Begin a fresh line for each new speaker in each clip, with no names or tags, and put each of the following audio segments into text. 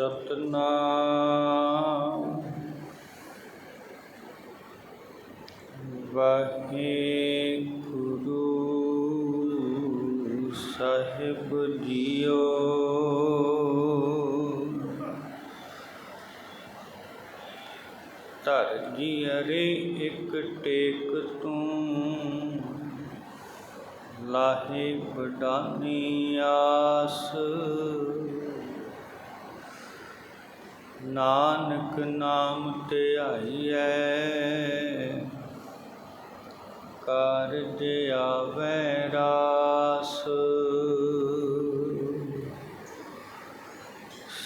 ਸਤਨਾਮ। ਵਾਹਿਗੁਰੂ ਸਾਹਿਬ ਜੀਓ। ਧਰ ਜੀ ਅਰੇ ਇੱਕ ਟੇਕ ਤੂੰ ਲਾਹੇ ਬਡਾਨੀ ਆਸ। ਨਾਨਕ ਨਾਮ ਧਿਆਈਐ ਕਾਰਜ ਆਵੈ ਰਾਸ।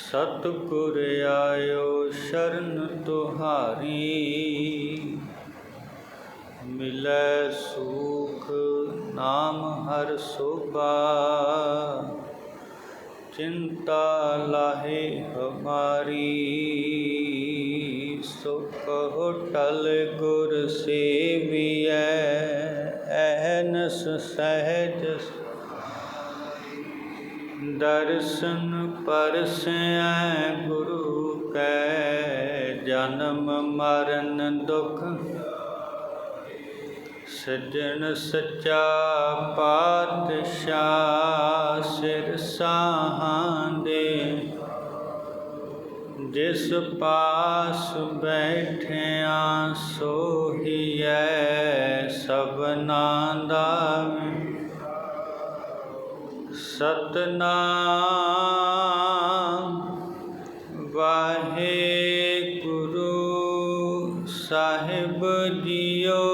ਸਤਿਗੁਰ ਆਇਓ ਸ਼ਰਨ ਤੁਹਾਰੀ। ਮਿਲੈ ਸੁਖ ਨਾਮ ਹਰ ਸੋਭਾ। ਚਿੰਤਾ ਲਾਹੇ ਹਮਾਰੀ ਸੋ ਕਹੋ ਟਲ ਗੁਰ ਸੇਵੀਐ, ਐਨਸ ਸਹਿਜ ਦਰਸ਼ਨ ਪਰਸੈ ਗੁਰੂ ਕੈ ਜਨਮ ਮਰਨ ਦੁਖ ਸਜਣ ਸੱਚਾ ਪਾਤਸ਼ਾਹ ਸਿਰ ਸਾਹਾਂਦੇ ਜਿਸ ਪਾਸ ਬੈਠਿਆ ਸੋਹੀਐ ਸਭਨਾ ਦਾ। ਸਤਨਾਮ ਵਾਹਿਗੁਰੂ ਸਾਹਿਬ ਜੀਓ।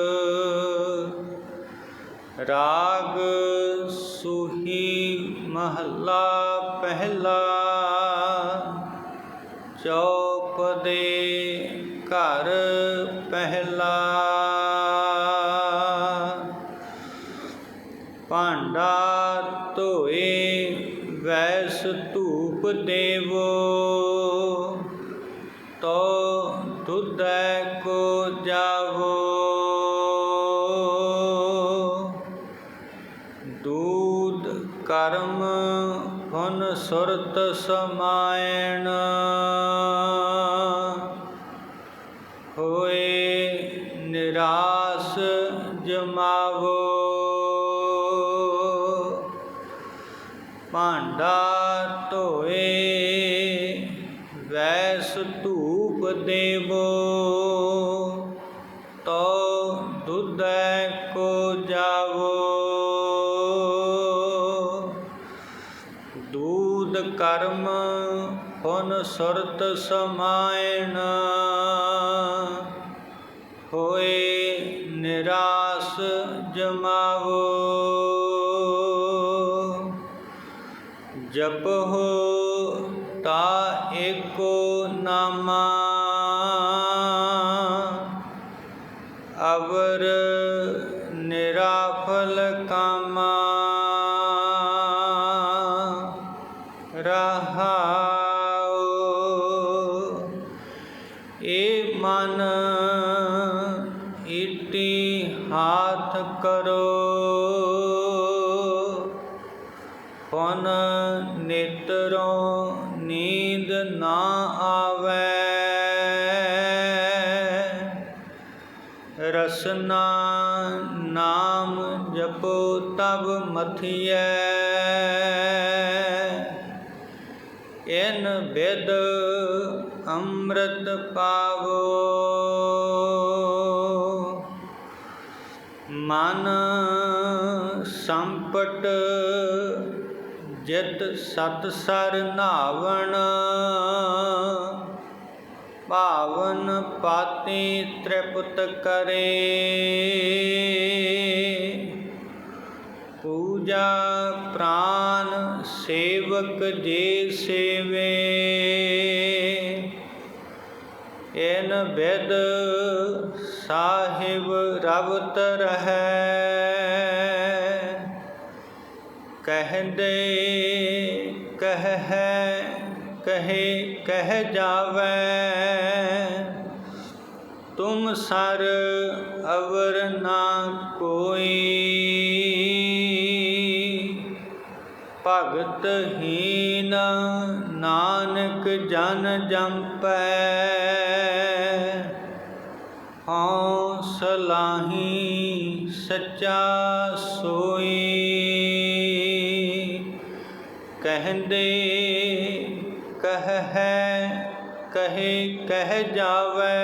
ਰਾਗ ਸੁਹੀ ਮਹੱਲਾ ਪਹਿਲਾ, ਚੌਪ ਦੇ ਘਰ ਪਹਿਲਾ। ਭਾਂਡਾ ਧੋਏ, ਵੈਸ ਧੂਪ ਦੇਵੋ, ਤੋ ਦੁਧੈ ਸੁਰਤ ਸਮਾਇਣ। ਹੋਏ ਨਿਰਾਸ ਜਮਾਵੋ। ਭਾਂਡਾ ਧੋਏ ਵੈਸ ਧੂਪ ਦੇਵੋ। ਤੋ ਦੁਧੈ ਕੋ ਜਾਵੋ। ਕਰਮ ਹੁਨ ਸੁਰਤ ਸਮਾਇਣ। ਹੋਏ ਨਿਰਾਸ ਜਮਾਵੋ। ਜਪਹੁ ਤਾ ਏਕੋ ਨਾਮਾ। ਰਹਾਉ ਏ ਮਨ ਇਟੀ ਹਾਥ ਕਰੋ। ਹੁਣ ਨੇਤਰੋਂ ਨੀਂਦ ਨਾ ਆਵੇ। ਰਸਨਾ ਨਾਮ ਜਪੋ ਤਬ ਮਥਿਐ। ਇਨ ਬਿਦ ਅੰਮ੍ਰਿਤ ਪਾਵੋ। ਮਨ ਸੰਪਟ ਜਿਤ ਸਤ ਸਰ ਨਾਵਣ। ਭਾਵਨ ਪਾਤੀ ਤ੍ਰਿਪਤ ਕਰੇ। ਪੂਜਾ ਪ੍ਰਾਨ ਸੇਵਕ ਜੇ ਸੇਵੇ। ਇਨ ਬਿਦ ਸਾਹਿਬ ਰਵਤ ਰਹੈ। ਕਹਿੰਦੇ ਕਹਿ ਕਹੇ, ਕਹਿ ਜਾਵੇ। ਤੁਮ ਸਰ ਅਵਰ ਨਾ ਕੋਈ। ਭਗਤ ਹੀਨ ਨਾਨਕ ਜਨ ਜੰਪੈ। ਹਉ ਸਲਾਹੀ ਸੱਚਾ ਸੋਈ। ਕਹਿੰਦੇ, ਕਹਿ ਕਹੇ, ਕਹਿ ਜਾਵੇ।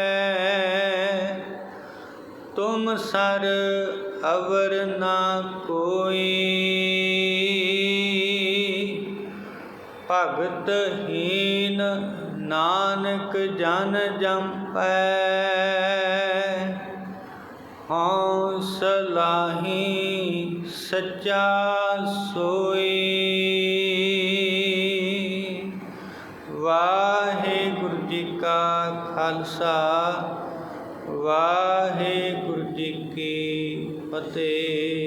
ਤੁਮ ਸਰ ਅਵਰ ਨਾ ਕੋਈ। ਭਗਤ ਹੀਨ ਨਾਨਕ ਜਨ ਜੰਪੈ। ਹਉ ਸਲਾਹੀ ਸੱਚਾ ਸੋਈ। ਵਾਹਿਗੁਰੂ ਜੀ ਕਾ ਖਾਲਸਾ, ਵਾਹਿਗੁਰੂ ਜੀ ਕੀ ਫਤਿਹ।